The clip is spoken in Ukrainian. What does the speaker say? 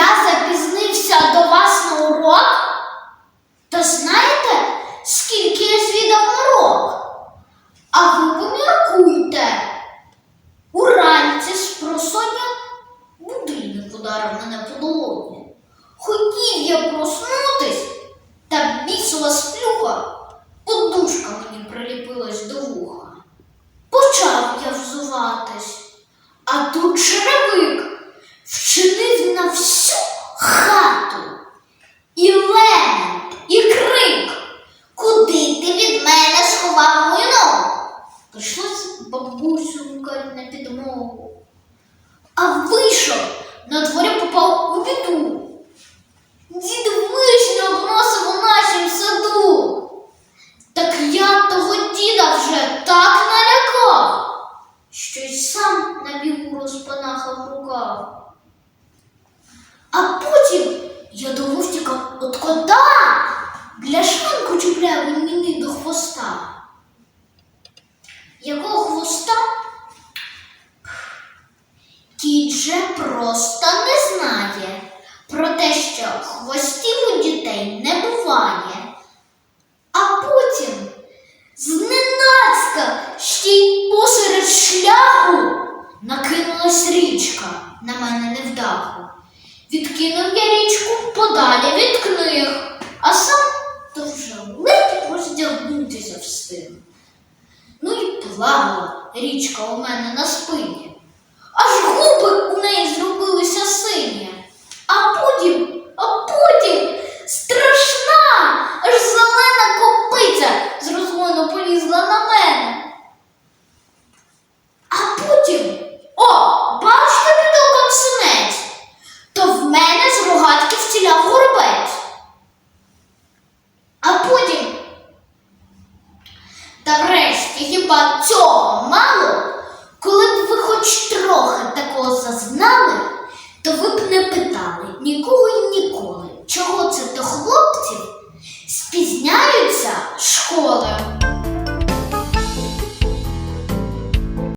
я запізнився до вас на урок? То знаєте, скільки я звідав урок? А ви поміркуйте. Уранці з просоння будильник ударив мене по долоні. Хотів я проснутись, та бісова сплюха, подушка мені приліпилась до вуха. Почав я взуватись, а тут черевик Прийшлося бабусю гукати на підмогу. А вийшов, на дворі попав у біду. Дід вишню обносив у нашім саду. Так я того діда вже так налякав, що й сам на бігу розпанахав рукав. А потім я довго втікав от кота, бляшанку чіпляв він мені до хвоста. Якого хвоста? Кіт же просто не знає про те, що хвостів у дітей не буває. А потім зненацька ще й посеред шляху накинулась річка на мене невдаху. Відкинув я річку подалі від книг, а сам то вже ледь роздягнутися встиг. Ну річка у мене на спині. Аж губи у неї зробилися сині. А потім, а потім страшна, аж зелена копиця з розгону полізла на мене. А потім, о, бачите, підоком синець, то в мене з рогатки вціляв горобець. А потім та хіба цього мало? Коли б ви хоч трохи такого зазнали, то ви б не питали нікого